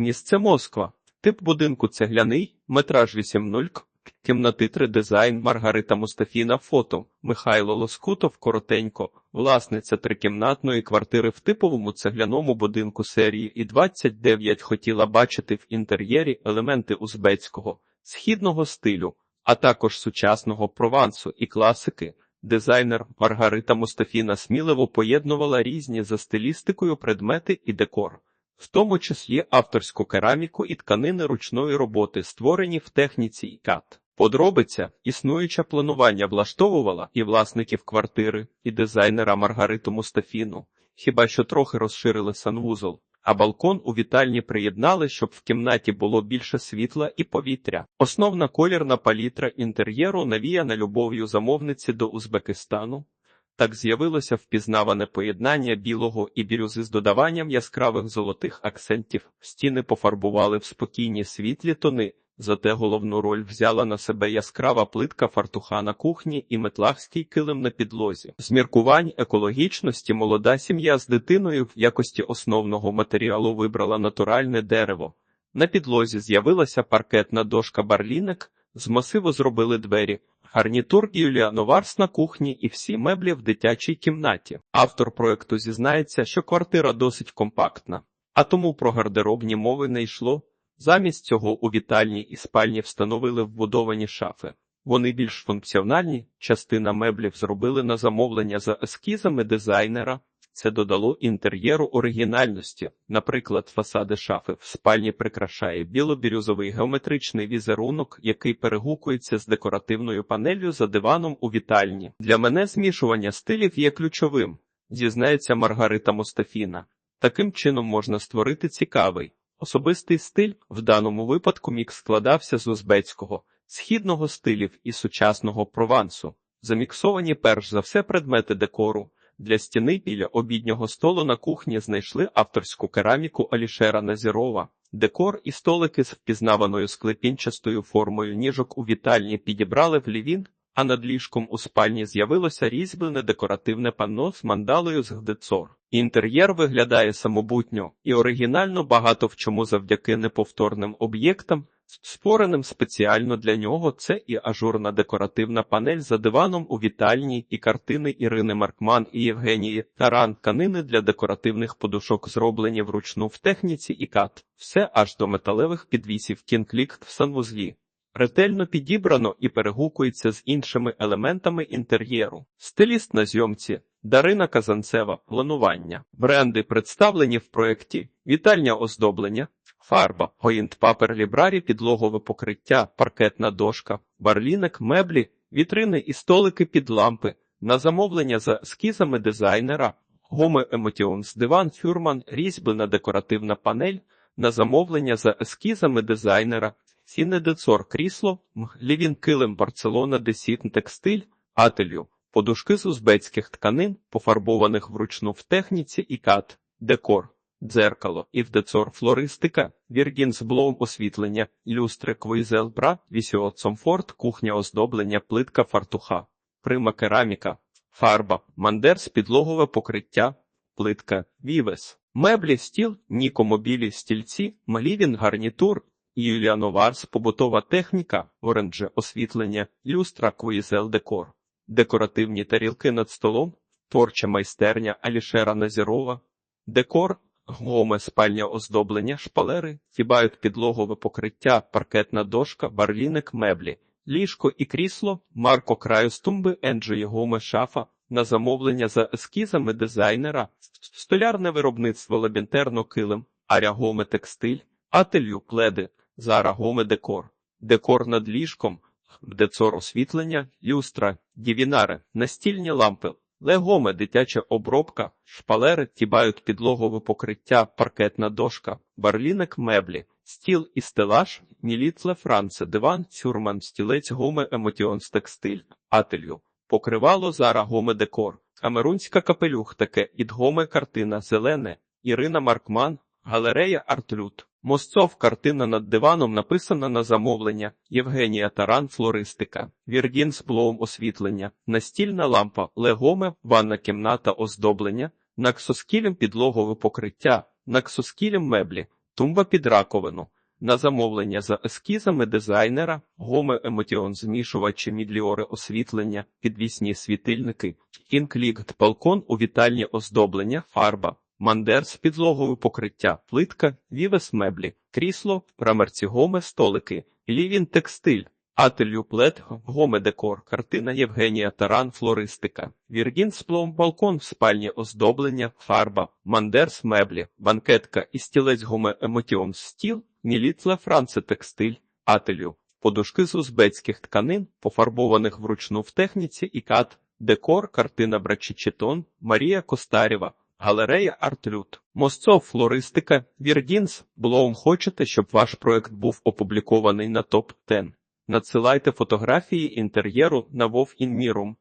Місце Москва. Тип будинку цегляний, метраж 8.0, кімнати 3 дизайн Маргарита Мустафіна фото, Михайло Лоскутов коротенько, власниця трикімнатної квартири в типовому цегляному будинку серії і 29 хотіла бачити в інтер'єрі елементи узбецького, східного стилю, а також сучасного провансу і класики. Дизайнер Маргарита Мустафіна сміливо поєднувала різні за стилістикою предмети і декор в тому числі авторську кераміку і тканини ручної роботи, створені в техніці ІКАТ. Подробиця існуюче планування влаштовувала і власників квартири, і дизайнера Маргариту Мустафіну, хіба що трохи розширили санвузол, а балкон у вітальні приєднали, щоб в кімнаті було більше світла і повітря. Основна колірна палітра інтер'єру навіяна любов'ю замовниці до Узбекистану. Так з'явилося впізнаване поєднання білого і бірюзи з додаванням яскравих золотих акцентів. Стіни пофарбували в спокійні світлі тони, зате головну роль взяла на себе яскрава плитка фартуха на кухні і метлахський килим на підлозі. З міркувань екологічності молода сім'я з дитиною в якості основного матеріалу вибрала натуральне дерево. На підлозі з'явилася паркетна дошка барлінек, з масиву зробили двері. Гарнітур і Варс на кухні і всі меблі в дитячій кімнаті. Автор проекту зізнається, що квартира досить компактна, а тому про гардеробні мови не йшло. Замість цього у вітальні і спальні встановили вбудовані шафи. Вони більш функціональні, частина меблів зробили на замовлення за ескізами дизайнера. Це додало інтер'єру оригінальності. Наприклад, фасади шафи в спальні прикрашає біло-бірюзовий геометричний візерунок, який перегукується з декоративною панелью за диваном у вітальні. Для мене змішування стилів є ключовим, зізнається Маргарита Мустафіна. Таким чином можна створити цікавий особистий стиль. В даному випадку мікс складався з узбецького, східного стилів і сучасного провансу. Заміксовані перш за все предмети декору. Для стіни біля обіднього столу на кухні знайшли авторську кераміку Алішера Назірова. Декор і столики з впізнаваною склепінчастою формою ніжок у вітальні підібрали в лівін, а над ліжком у спальні з'явилося різьблене декоративне панно з мандалою з гдецор. Інтер'єр виглядає самобутньо і оригінально багато в чому завдяки неповторним об'єктам, Створеним спеціально для нього це і ажурна декоративна панель за диваном у вітальні, і картини Ірини Маркман і Євгенії Таран, тканини для декоративних подушок, зроблені вручну в техніці і кат, все аж до металевих підвісів кінклікт в санвузлі. Ретельно підібрано і перегукується з іншими елементами інтер'єру. Стиліст на зйомці Дарина Казанцева, планування. Бренди представлені в проєкті, вітальня оздоблення, фарба, гоїнт-папер лібрарі, підлогове покриття, паркетна дошка, барлінок, меблі, вітрини і столики під лампи, на замовлення за ескізами дизайнера, гоми Емотіонс диван, фюрман, різьблена декоративна панель, на замовлення за ескізами дизайнера, ціни децор крісло, лівін килим Барселона Десітн текстиль, ателю, подушки з узбецьких тканин, пофарбованих вручну в техніці і кат, декор дзеркало, івдецор флористика, віргінсблоум освітлення, люстри квойзелбра, вісіоцомфорт, кухня оздоблення, плитка фартуха, прима кераміка, фарба, мандерс, підлогове покриття, плитка, вівес, меблі, стіл, нікомобілі, стільці, малівін, гарнітур, Юліановарс, побутова техніка, оранже освітлення, люстра, квоїзел декор, декоративні тарілки над столом, творча майстерня Алішера Назірова, декор, Гоме спальня оздоблення, шпалери, тібають підлогове покриття, паркетна дошка, барліник, меблі, ліжко і крісло, марко краю стумби, енджої гоме шафа, на замовлення за ескізами дизайнера, столярне виробництво лабінтерно килим, арягоме текстиль, ателью пледи, зарагоме декор, декор над ліжком, децор освітлення, люстра, дівінари, настільні лампи. Легоме дитяча обробка, шпалери тібають підлогове покриття, паркетна дошка, барлінок меблі, стіл і стелаж, мілітле франце, диван, цюрман, стілець, гоме емотіонс текстиль, ателью, покривало зара гоме декор, камерунська капелюх таке, ідгоме картина, зелене, Ірина Маркман, галерея Артлют. Мосцов картина над диваном написана на замовлення. Євгенія Таран флористика, Віргінс Блоум освітлення, настільна лампа, легоме, ванна кімната оздоблення, наксоскілем підлогове покриття, наксоскілем меблі, Тумба під раковину. На замовлення за ескізами дизайнера, гоме емотіон змішувачі мідліори освітлення, підвісні світильники, інклікт балкон у вітальні оздоблення, фарба, мандер з підлоговою покриття, плитка, вівес меблі, крісло, рамерці гоме, столики, лівін текстиль, ателю плед, гоме декор, картина Євгенія Таран, флористика, віргін сплом, балкон спальні оздоблення, фарба, мандерс меблі, банкетка і стілець гоме емотіон стіл, мілітла франце текстиль, ателю, подушки з узбецьких тканин, пофарбованих вручну в техніці і кат, декор, картина Брачичетон, Марія Костарєва, галерея Артлют, Мосцов, флористика, Вірдінс, Блоум хочете, щоб ваш проект був опублікований на топ-10? Надсилайте фотографії інтер'єру на Вов Інмірум.